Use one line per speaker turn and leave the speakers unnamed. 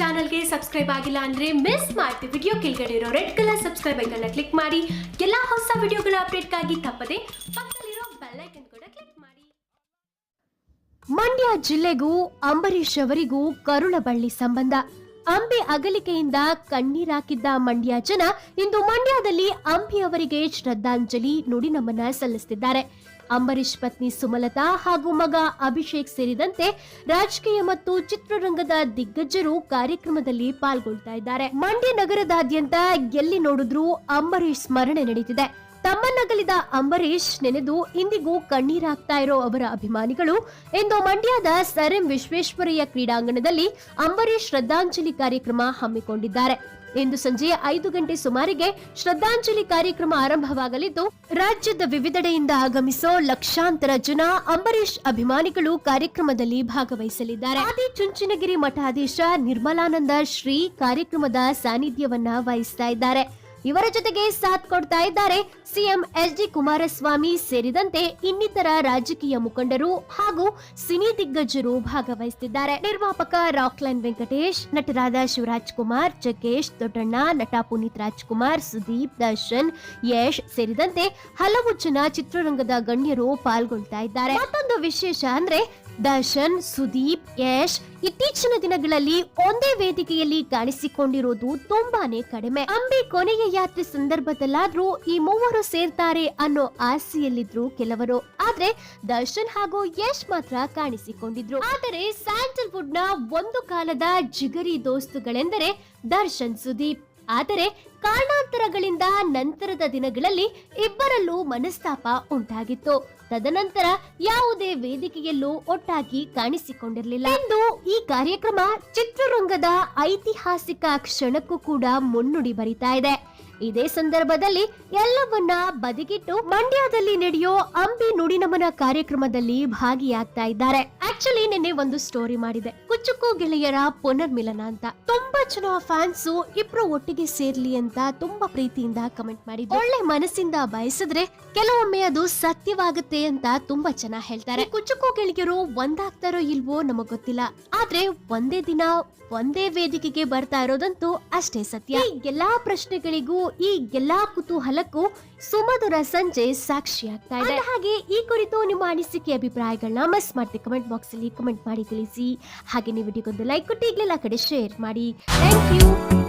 ಚಾನಲ್ಗೆ ಸಬ್ಸ್ಕ್ರೈಬ್ ಆಗಿಲ್ಲ ಅಂದ್ರೆ ಮಿಸ್ ಮಾಡ್ತೀವಿ ವಿಡಿಯೋ ಕೆಳಗಡೆ ಇರೋ ರೆಡ್ ಕಲರ್ ಸಬ್ಸ್ಕ್ರೈಬ್ ಐಕನ್ನ ಕ್ಲಿಕ್ ಮಾಡಿ. ಎಲ್ಲಾ ಹೊಸ ವಿಡಿಯೋಗಳ ಅಪ್ಡೇಟ್ಗಾಗಿ ತಪ್ಪದೆ ಪಕ್ಕದಲ್ಲಿರೋ ಬೆಲ್ ಐಕನ್ ಕೂಡ ಕ್ಲಿಕ್ ಮಾಡಿ. ಮಂಡ್ಯ ಜಿಲ್ಲೆಗೂ ಅಂಬರೀಷ್ ಅವರಿಗೂ ಕರುಳಬಳ್ಳಿ ಸಂಬಂಧ. ಅಂಬಿ ಅಗಲಿಕೆಯಿಂದ ಕಣ್ಣೀರಾಕಿದ್ದ ಮಂಡ್ಯ ಜನ ಇಂದು ಮಂಡ್ಯದಲ್ಲಿ ಅಂಬಿ ಅವರಿಗೆ ಶ್ರದ್ಧಾಂಜಲಿ ನುಡಿ ನಮನ ಸಲ್ಲಿಸುತ್ತಿದ್ದಾರೆ ಅಂಬರೀಷ್ ಪತ್ನಿ ಸುಮಲತಾ ಹಾಗೂ ಮಗ ಅಭಿಷೇಕ್ ಸೇರಿದಂತೆ ರಾಜಕೀಯ ಮತ್ತು ಚಿತ್ರರಂಗದ ದಿಗ್ಗಜರು ಕಾರ್ಯಕ್ರಮದಲ್ಲಿ ಪಾಲ್ಗೊಳ್ತಾ ಇದ್ದಾರೆ. ಮಂಡ್ಯ ನಗರದಾದ್ಯಂತ ಎಲ್ಲಿ ನೋಡಿದ್ರೂ ಅಂಬರೀಷ್ ಸ್ಮರಣೆ ನಡೀತಿದೆ. ತಮ್ಮನ್ನಗಲಿದ ಅಂಬರೀಷ್ ನೆನೆದು ಇಂದಿಗೂ ಕಣ್ಣೀರಾಗ್ತಾ ಇರೋ ಅವರ ಅಭಿಮಾನಿಗಳು, ಇಂದು ಮಂಡ್ಯದ ಸರ್ ಎಂ ವಿಶ್ವೇಶ್ವರಯ್ಯ ಕ್ರೀಡಾಂಗಣದಲ್ಲಿ ಅಂಬರೀಷ್ ಶ್ರದ್ಧಾಂಜಲಿ ಕಾರ್ಯಕ್ರಮ ಹಮ್ಮಿಕೊಂಡಿದ್ದಾರೆ. ಇಂದು ಸಂಜೆ ಐದು ಗಂಟೆ ಸುಮಾರಿಗೆ ಶ್ರದ್ಧಾಂಜಲಿ ಕಾರ್ಯಕ್ರಮ ಆರಂಭವಾಗಲಿದ್ದು, ರಾಜ್ಯದ ವಿವಿಧೆಡೆಯಿಂದ ಆಗಮಿಸೋ ಲಕ್ಷಾಂತರ ಜನ ಅಂಬರೀಷ್ ಅಭಿಮಾನಿಗಳು ಕಾರ್ಯಕ್ರಮದಲ್ಲಿ ಭಾಗವಹಿಸಲಿದ್ದಾರೆ. ಆದಿ ಚುಂಚನಗಿರಿ ಮಠಾಧೀಶ ನಿರ್ಮಲಾನಂದ ಶ್ರೀ ಕಾರ್ಯಕ್ರಮದ ಸಾನ್ನಿಧ್ಯವನ್ನ ವಹಿಸ್ತಾ ಇದ್ದಾರೆ. ಇವರ ಜೊತೆಗೆ ಸಾಥ್ ಕೊಡ್ತಾ ಇದ್ದಾರೆ ಸಿಎಂ ಎಸ್ ಡಿ ಕುಮಾರಸ್ವಾಮಿ ಸೇರಿದಂತೆ ಇನ್ನಿತರ ರಾಜಕೀಯ ಮುಖಂಡರು ಹಾಗೂ ಸಿನಿ ದಿಗ್ಗಜರು ಭಾಗವಹಿಸುತ್ತಿದ್ದಾರೆ ನಿರ್ಮಾಪಕ ರಾಕ್ಲೈನ್ ವೆಂಕಟೇಶ್, ನಟರಾದ ಶಿವರಾಜ್ ಕುಮಾರ್, ಜಗ್ಗೇಶ್ ದೊಡ್ಡಣ್ಣ, ನಟ ಪುನೀತ್ ರಾಜ್ಕುಮಾರ್, ಸುದೀಪ್ ದರ್ಶನ್, ಯಶ್ ಸೇರಿದಂತೆ ಹಲವು ಜನ ಚಿತ್ರರಂಗದ ಗಣ್ಯರು ಪಾಲ್ಗೊಳ್ತಾ ಇದ್ದಾರೆ. ಮತ್ತೊಂದು ವಿಶೇಷ ಅಂದ್ರೆ ದರ್ಶನ್, ಸುದೀಪ್, ಯಶ್ ಇತ್ತೀಚಿನ ದಿನಗಳಲ್ಲಿ ಒಂದೇ ವೇದಿಕೆಯಲ್ಲಿ ಕಾಣಿಸಿಕೊಂಡಿರೋದು ತುಂಬಾನೇ ಕಡಿಮೆ. ಅಂಬಿ ಕೊನೆಯ ಯಾತ್ರೆ ಸಂದರ್ಭದಲ್ಲಾದ್ರೂ ಈ ಮೂವರು ಸೇರ್ತಾರೆ ಅನ್ನೋ ಆಸೆಯಲ್ಲಿದ್ರು ಕೆಲವರು. ಆದ್ರೆ ದರ್ಶನ್ ಹಾಗೂ ಯಶ್ ಮಾತ್ರ ಕಾಣಿಸಿಕೊಂಡಿದ್ರು. ಆದರೆ ಸ್ಯಾಂಡಲ್ವುಡ್ನ ಒಂದು ಕಾಲದ ಜಿಗರಿ ದೋಸ್ತುಗಳೆಂದರೆ ದರ್ಶನ್, ಸುದೀಪ್. ಆದರೆ ಕಾರಣಾಂತರಗಳಿಂದ ನಂತರದ ದಿನಗಳಲ್ಲಿ ಇಬ್ಬರಲ್ಲೂ ಮನಸ್ತಾಪ ಉಂಟಾಗಿತ್ತು. ತದನಂತರ ಯಾವುದೇ ವೇದಿಕೆಯಲ್ಲೂ ಒಟ್ಟಾಗಿ ಕಾಣಿಸಿಕೊಂಡಿರಲಿಲ್ಲ. ಇಂದು ಈ ಕಾರ್ಯಕ್ರಮ ಚಿತ್ರರಂಗದ ಐತಿಹಾಸಿಕ ಕ್ಷಣಕ್ಕೂ ಕೂಡ ಮುನ್ನುಡಿ ಬರಿತಾ ಇದೆ. ಇದೇ ಸಂದರ್ಭದಲ್ಲಿ ಎಲ್ಲವನ್ನ ಬದಿಗಿಟ್ಟು ಮಂಡ್ಯದಲ್ಲಿ ನಡೆಯೋ ಅಂಬಿ ನುಡಿನಮನ ಕಾರ್ಯಕ್ರಮದಲ್ಲಿ ಭಾಗಿಯಾಗ್ತಾ ಇದ್ದಾರೆ. ಆಕ್ಚುಲಿ ನಿನ್ನೆ ಒಂದು ಸ್ಟೋರಿ ಮಾಡಿದೆ. ಕುಚುಕು ಗೆಳೆಯರ ಪುನರ್ಮಿಲನ ಅಂತ. ತುಂಬಾ ಜನ ಫ್ಯಾನ್ಸ್ ಇಬ್ರು ಒಟ್ಟಿಗೆ ಸೇರ್ಲಿ ಅಂತ ತುಂಬಾ ಪ್ರೀತಿಯಿಂದ ಕಮೆಂಟ್ ಮಾಡಿದ್ರು. ಒಳ್ಳೆ ಮನಸ್ಸಿಂದ ಬಯಸಿದ್ರೆ ಕೆಲವೊಮ್ಮೆ ಅದು ಸತ್ಯವಾಗುತ್ತೆ ಅಂತ ತುಂಬಾ ಜನ ಹೇಳ್ತಾರೆ. ಕುಚುಕು ಗೆಳೆಯರು ಒಂದಾಗ್ತಾರೋ ಇಲ್ವೋ ನಮಗ್ ಗೊತ್ತಿಲ್ಲ. ಆದ್ರೆ ಒಂದೇ ದಿನ, ಒಂದೇ ವೇದಿಕೆಗೆ ಬರ್ತಾ ಇರೋದಂತೂ ಅಷ್ಟೇ ಸತ್ಯ. ಎಲ್ಲಾ ಪ್ರಶ್ನೆಗಳಿಗೂ ಈ ಎಲ್ಲಾ ಕುತೂಹಲಕ್ಕೂ ಸುಮಧುರ ಸಂಜೆ ಸಾಕ್ಷಿಯಾಗ್ತಾ ಇದೆ. ಹಾಗೆ ಈ ಕುರಿತು ನಿಮ್ಮ ಅನಿಸಿಕೆ ಅಭಿಪ್ರಾಯಗಳನ್ನ ಮಿಸ್ ಮಾಡಿ ಕಮೆಂಟ್ ಬಾಕ್ಸ್ ಅಲ್ಲಿ ಕಮೆಂಟ್ ಮಾಡಿ ತಿಳಿಸಿ. ಹಾಗೆ ನೀವು ವಿಡಿಯೋಗೊಂದು ಲೈಕ್ ಕೊಟ್ಟು ಈಗಲೆಲ್ಲ ಕಡೆ ಶೇರ್ ಮಾಡಿ. Thank you